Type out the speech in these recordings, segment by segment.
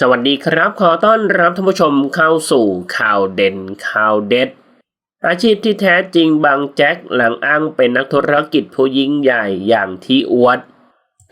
สวัสดีครับ ขอต้อนรับท่านผู้ชมเข้าสู่ข่าวเด่นข่าวเด็ด อาชีพที่แท้จริงบางแจ็คหลังอ้างเป็นนักธุรกิจผู้ยิ่งใหญ่อย่างที่อวด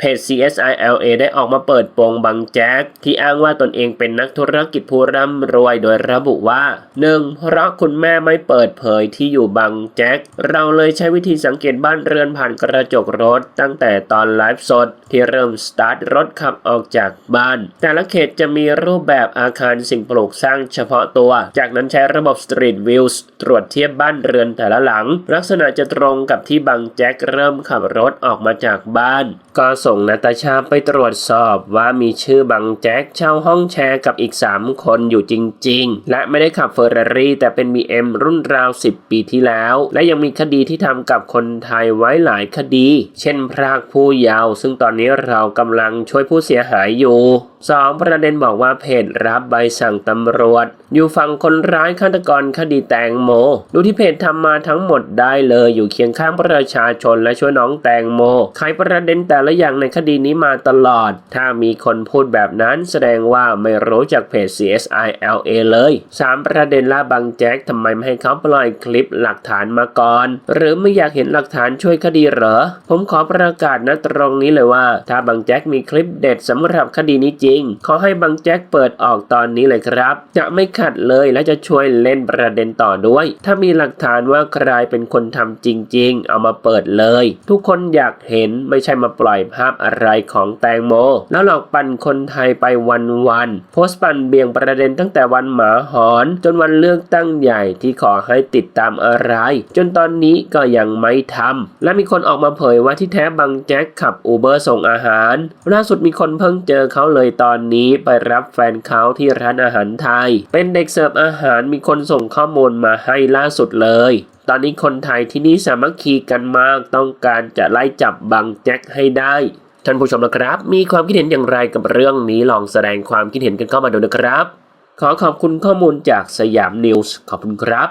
เพจ CSILA ได้ออกมาเปิดโปงบางแจ็คที่อ้างว่าตนเองเป็นนักธุรกิจผู้ร่ำรวยโดยระบุว่า 1. เพราะคุณแม่ไม่เปิดเผยที่อยู่บางแจ็คเราเลยใช้วิธีสังเกตบ้านเรือนผ่านกระจกรถ ตั้งแต่ตอนไลฟ์สด ที่เริ่มสตาร์ทรถขับออกจากบ้าน แต่ละเขตจะมีรูปแบบอาคารสิ่งปลูกสร้างเฉพาะตัว จากนั้นใช้ระบบ Street Views ตรวจเทียบบ้านเรือนแต่ละหลัง ลักษณะจะตรงกับที่บางแจ็คเริ่มขับรถออกมาจากบ้านก็ส่งนาตาชาไปตรวจสอบว่ามีชื่อบางแจ็คเช่าห้องแชร์กับอีก 3 คนอยู่จริง ๆ และไม่ได้ขับเฟอร์รารี่แต่เป็น BM รุ่นราว 10 ปีที่แล้ว และยังมีคดีที่ทำกับคนไทยไว้หลายคดี เช่นพรากผู้เยาว์ซึ่งตอนนี้เรากำลังช่วยผู้เสียหายอยู่ 2. ประเด็นบอกว่าเพจรับใบสั่งตำรวจ อยู่ฝั่งคนร้ายฆาตกรคดีแตงโม ดูที่เพจทำมาทั้งหมดได้เลยอยู่เคียงข้างประชาชนและช่วยน้องแตงโมไขประเด็นแต่ละอย่างในคดีนี้มาตลอด ถ้ามีคนพูดแบบนั้นแสดงว่าไม่รู้จากเพจ CSI LA เลย 3 ประเด็นล่าบางแจ็คทำไมไม่ให้เขาปล่อยคลิปหลักฐานมาก่อน หรือไม่อยากเห็นหลักฐานช่วยคดีเหรอ ผมขอประกาศนะตรงนี้เลยว่า ถ้าบางแจ็คมีคลิปเด็ดสำหรับคดีนี้จริง ขอให้บางแจ็คเปิดออกตอนนี้เลยครับ จะไม่ขัดเลยและจะช่วยเล่นประเด็นต่อด้วย ถ้ามีหลักฐานว่าใครเป็นคนทำจริง ๆ เอามาเปิดเลย ทุกคนอยากเห็นไม่ใช่มาปล่อยภาพอะไรของแตงโม แล้วหลอกปั่นคนไทยไปวันๆโพสต์ปั่นเบี่ยงประเด็นตั้งแต่วันหมาหอน จนวันเลือกตั้งใหญ่ที่ขอให้ติดตามอะไร จนตอนนี้ก็ยังไม่ทำและมีคนออกมาเผยว่าที่แท้บางแจ็คขับอูเบอร์ส่งอาหารล่าสุดมีคนเพิ่งเจอเขาเลยตอนนี้ไปรับแฟนเขาที่ร้านอาหารไทย เป็นเด็กเสิร์ฟอาหารมีคนส่งข้อมูลมาให้ล่าสุดเลยตอนนี้คนไทยที่นี่สามัคคีกันมาก ต้องการจะไล่จับบางแจ็คให้ได้ท่านผู้ชมนะครับ มีความคิดเห็นอย่างไรกับเรื่องนี้ลองแสดงความคิดเห็นกันเข้ามาดูนะครับ ขอขอบคุณข้อมูลจากสยามนิวส์ขอบคุณครับ